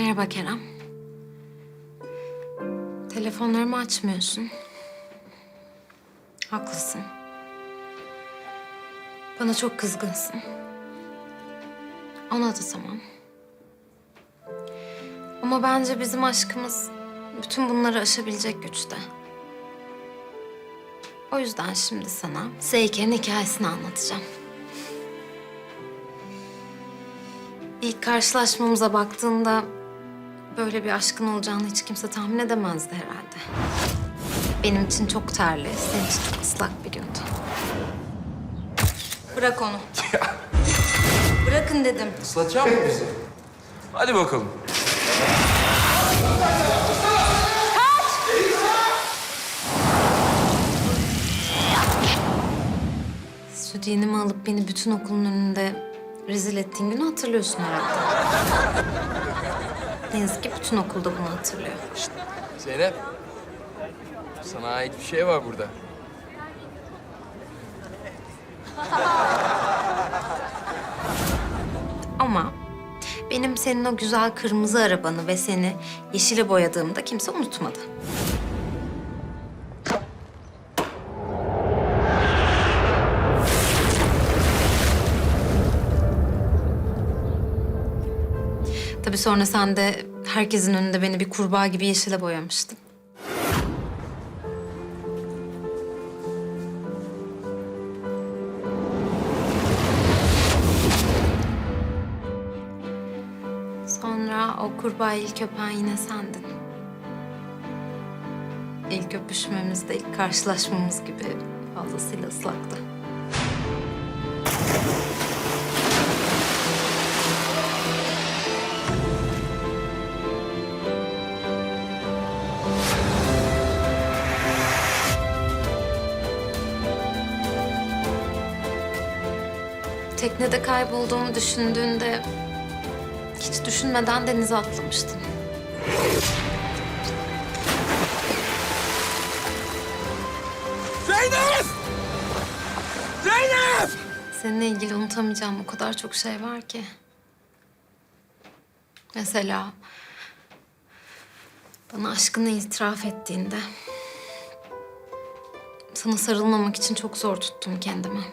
Merhaba Kerem. Telefonlarımı açmıyorsun. Haklısın. Bana çok kızgınsın. Ona da tamam. Ama bence bizim aşkımız bütün bunları aşabilecek güçte. O yüzden şimdi sana Seyker'in hikayesini anlatacağım. İlk karşılaşmamıza baktığında böyle bir aşkın olacağını hiç kimse tahmin edemezdi herhalde. Benim için çok terli, senin için çok ıslak bir gündü. Bırak onu. Bırakın dedim. Islatacak mı bizi? Hadi bakalım. Sütyenimi alıp beni bütün okulun önünde rezil ettiğin günü hatırlıyorsun herhalde. Ne yazık ki bütün okulda bunu hatırlıyor. Zeynep. Sana ait bir şey var burada. Ama benim senin o güzel kırmızı arabanı ve seni yeşile boyadığımda kimse unutmadı. Tabii sonra sen de herkesin önünde beni bir kurbağa gibi yeşile boyamıştın. Sonra o kurbağa ilk öpen yine sendin. İlk öpüşmemiz de ilk karşılaşmamız gibi fazlasıyla ıslaktı. Teknede kaybolduğumu düşündüğünde hiç düşünmeden denize atlamıştın. Zeynep! Zeynep! Seninle ilgili unutamayacağım o kadar çok şey var ki. Mesela bana aşkını itiraf ettiğinde sana sarılmamak için çok zor tuttum kendimi.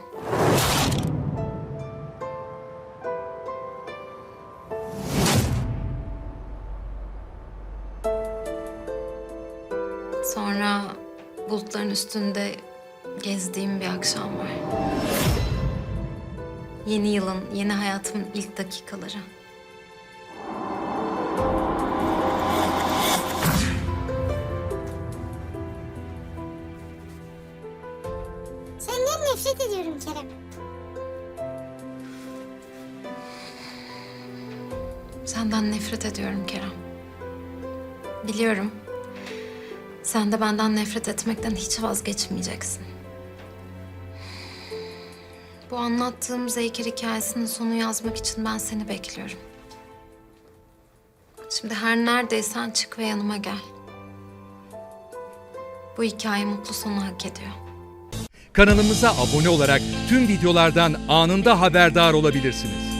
Sonra bulutların üstünde gezdiğim bir akşam var. Yeni yılın, yeni hayatımın ilk dakikaları. Senden nefret ediyorum Kerem. Senden nefret ediyorum Kerem. Biliyorum. Sen de benden nefret etmekten hiç vazgeçmeyeceksin. Bu anlattığım Zeyker hikayesinin sonu yazmak için ben seni bekliyorum. Şimdi her neredeysen çık ve yanıma gel. Bu hikaye mutlu sonu hak ediyor. Kanalımıza abone olarak tüm videolardan anında haberdar olabilirsiniz.